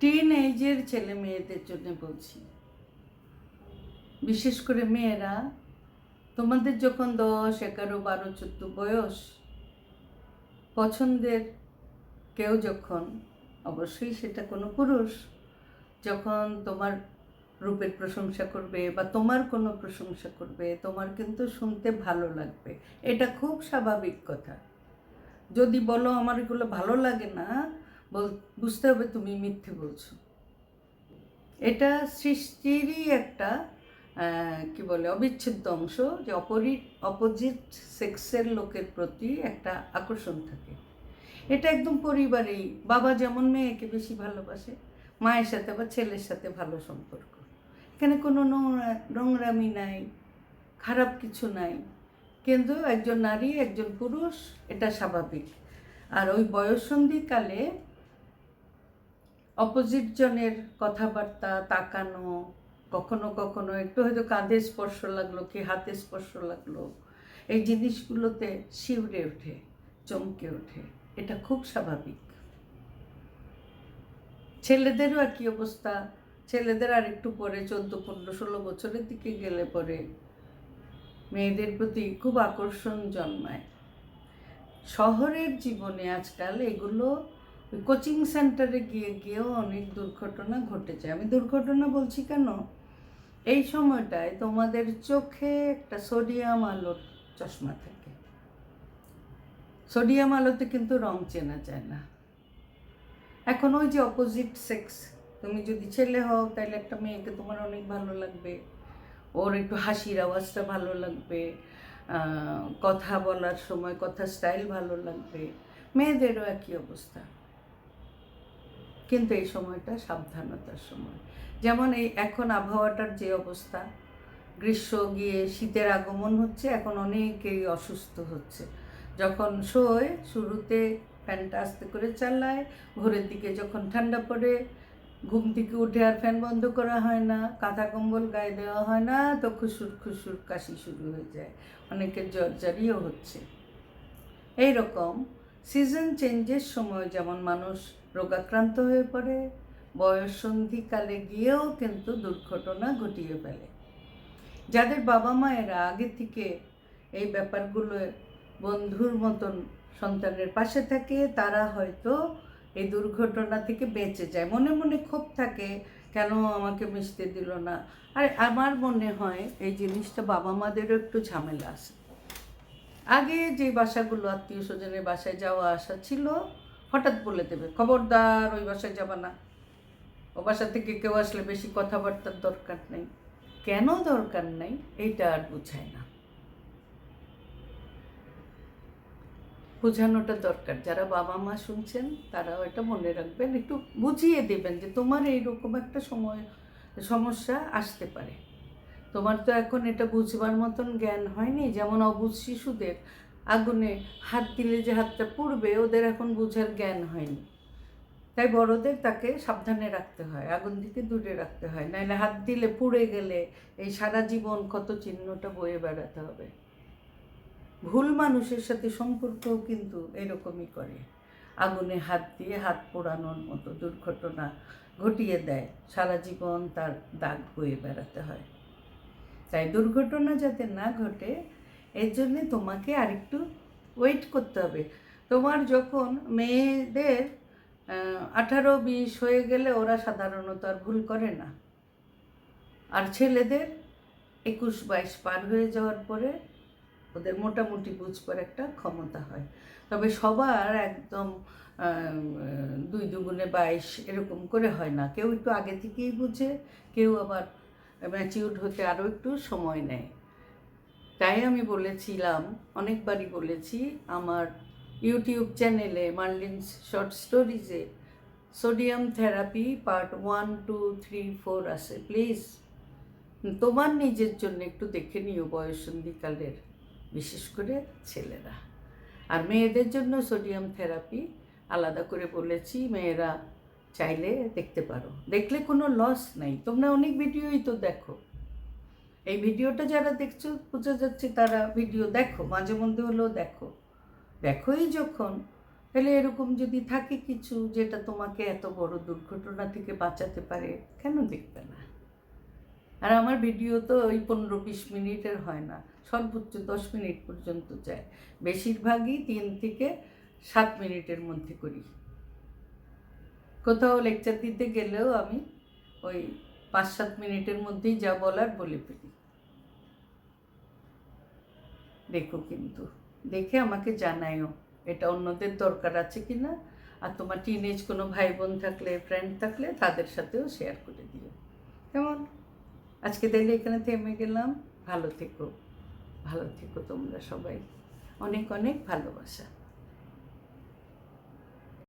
Tin এইজের ছেলে মেয়েদের জন্য বলছি। বিশেষ করে মেয়েরা, তোমাদের যখন দশ, এগারো, বারো, চোদ্দ বয়স, পছন্দের কেউ যখন, অবশ্যই সেটা কোনো পুরুষ, যখন তোমার রূপের প্রশংসা করবে বা তোমার কোনো প্রশংসা করবে, তোমার কিন্তু শুনতে ভালো লাগবে। এটা খুব স্বাভাবিক কথা। যদি বলো আমার এগুলো ভালো লাগে না বুঝতে হবে তুমি মিথ্যে বলছো। এটা সৃষ্টিরই একটা কি বলে, অবিচ্ছেদ্য অংশ যে অপরি, অপোজিট সেক্সের লোকের প্রতি একটা আকর্ষণ থাকে। এটা একদম পরিবারেই, বাবা যেমন মেয়েকে বেশি ভালোবাসে, মায়ের সাথে বা ছেলের সাথে ভালো সম্পর্ক। এখানে কোনো নোংরা, নোংরামি নাই, খারাপ কিছু নাই। কিন্তু একজন নারী, একজন পুরুষ, এটা স্বাভাবিক। আর ওই বয়ঃসন্ধিকালে অপোজিট জনের কথাবার্তা তাকানো, কখনো কখনো একটু হয়তো কাঁধে স্পর্শ লাগল, কি হাতে স্পর্শ লাগল, এই জিনিসগুলোতে শিউরে ওঠে, চমকে ওঠে। এটা খুব স্বাভাবিক। ছেলেদেরও একই অবস্থা। ছেলেদের আর একটু পরে চোদ্দ, পনেরো, ষোলো বছরের দিকে গেলে পরে মেয়েদের প্রতি খুব আকর্ষণ জন্মায়। শহরের জীবনে আজকাল এগুলো কোচিং সেন্টারে গিয়ে, গিয়েও অনেক দুর্ঘটনা ঘটেছে। আমি দুর্ঘটনা বলছি কেন? এই সময়টায় তোমাদের চোখে একটা সোডিয়াম আলোর চশমা থাকে। সোডিয়াম আলোতে কিন্তু রং চেনা যায় না। এখন ওই যে অপোজিট সেক্স তুমি যদি ছেলে হও তাহলে একটা মেয়েকে তোমার অনেক ভালো লাগবে। ওর একটু হাসির আওয়াজটা ভালো লাগবে কথা বলার সময় কথা স্টাইল ভালো লাগবে। মেয়েদেরও একই অবস্থা। কিন্তু এই সময়টা সাবধানতার সময়। যেমন এই এখন আবহাওয়াটার যে অবস্থা, গ্রীষ্ম গিয়ে শীতের আগমন হচ্ছে, এখন অনেকেই অসুস্থ হচ্ছে। যখন শোয়, শুরুতে ফ্যানটা আস্তে করে চালায়, ভোরের দিকে যখন ঠান্ডা পড়ে, ঘুম থেকে উঠে আর ফ্যান বন্ধ করা হয় না, কাঁথা কম্বল গায়ে দেওয়া হয় না, তো খুশুর খুশুর কাশি শুরু হয়ে যায়। অনেকের জ্বর জারিও হচ্ছে। এই রকম সিজন চেঞ্জের সময় যেমন মানুষ রোগাক্রান্ত হয়ে পড়ে বয়ঃসন্ধিকালে গিয়েও কিন্তু দুর্ঘটনা ঘটিয়ে ফেলে। যাদের বাবা মায়েরা আগে থেকে এই ব্যাপারগুলো বন্ধুর মতন সন্তানের পাশে থাকে, তারা হয়তো এই দুর্ঘটনা থেকে বেঁচে যায়। মনে মনে ক্ষোভ থাকে, কেন আমাকে মিশতে দিল না? আর আমার মনে হয় এই জিনিসটা বাবা মাদেরও একটু ঝামেলা আছে। আগে যে বাসাগুলো আত্মীয় স্বজনের বাসায় যাওয়া আসা ছিল হঠাৎ বলে দেবে, খবরদার ওই বাসায় যাবা না। ও বাসা থেকে কেউ আসলে বেশি কথাবার্তার দরকার নেই। কেন দরকার নেই এইটা আর বুঝায় না। বোঝানোটা দরকার। যারা বাবা মা শুনছেন, তারাও এটা মনে রাখবেন, একটু বুঝিয়ে দেবেন যে তোমার এইরকম একটা সময়, সমস্যা আসতে পারে। তোমার তো এখন এটা বুঝবার মতন জ্ঞান হয়নি, যেমন অবুঝ শিশুদের। আগুনে হাত দিলে যে হাতটা পুড়বে, ওদের এখন বোঝার জ্ঞান হয়নি। তাই বড়দের তাকে সাবধানে রাখতে হয়, আগুন থেকে দূরে রাখতে হয়। নাহলে হাত দিলে পুড়ে গেলে এই সারা জীবন কত চিহ্নটা বয়ে বেড়াতে হবে। ভুল মানুষের সাথে সম্পর্কও কিন্তু এরকমই করে। আগুনে হাত দিয়ে হাত পোড়ানোর মতো দুর্ঘটনা ঘটিয়ে দেয়, সারা জীবন তার দাগ বয়ে বেড়াতে হয়। তাই দুর্ঘটনা যাতে না ঘটে এর জন্যে তোমাকে আরেকটু ওয়েট করতে হবে। তোমার যখন মেয়েদের আঠারো, বিশ হয়ে গেলে ওরা সাধারণত আর ভুল করে না। আর ছেলেদের একুশ, বাইশ পার হয়ে যাওয়ার পরে ওদের মোটামুটি বুঝবার একটা ক্ষমতা হয়। তবে সবার একদম দুই দুগুণে বাইশ এরকম করে হয় না। কেউ একটু আগে থেকেই বুঝে, কেউ আবার ম্যাচিউর হতে আরও একটু সময় নেয়। তাই আমি বলেছিলাম, অনেকবারই বলেছি, আমার ইউটিউব চ্যানেলে Marlin's short স্টোরিজে sodium therapy part one, two, three, four আছে। প্লিজ, তোমার নিজের জন্য একটু দেখে নিও বয়সন্ধিকালের, বিশেষ করে ছেলেরা। আর মেয়েদের জন্য সোডিয়াম থেরাপি, আলাদা করে বলেছি, মেয়েরা চাইলে দেখতে পারো। দেখলে কোনো লস নাই। তোমরা অনেক ভিডিওই তো দেখো। এই ভিডিওটা যারা দেখছ বোঝা যাচ্ছে তারা ভিডিও দেখো, মাঝে মধ্যে হলেও দেখো। দেখোই যখন, তাহলে এরকম যদি থাকে কিছু যেটা তোমাকে এত বড় দুর্ঘটনা থেকে বাঁচাতে পারে, কেন দেখবে না? আর আমার ভিডিও তো ওই পনেরো বিশ মিনিটের হয় না, সর্বোচ্চ দশ মিনিট পর্যন্ত যায়। বেশিরভাগই তিন থেকে সাত মিনিটের মধ্যে করি। কোথাও লেকচার দিতে গেলেও আমি ওই পাঁচ সাত মিনিটের মধ্যেই যা বলার বলে ফেলি। দেখো কিন্তু, দেখে আমাকে জানাইও এটা অন্যদের দরকার আছে কি না? আর তোমার টিনেজ কোনো ভাই বোন থাকলে ফ্রেন্ড থাকলে তাদের সাথেও শেয়ার করে দিও। কেমন? আজকে তাইলে এখানে থেমে গেলাম। ভালো থেকো ভালো থেকো তোমরা সবাই। অনেক অনেক ভালোবাসা।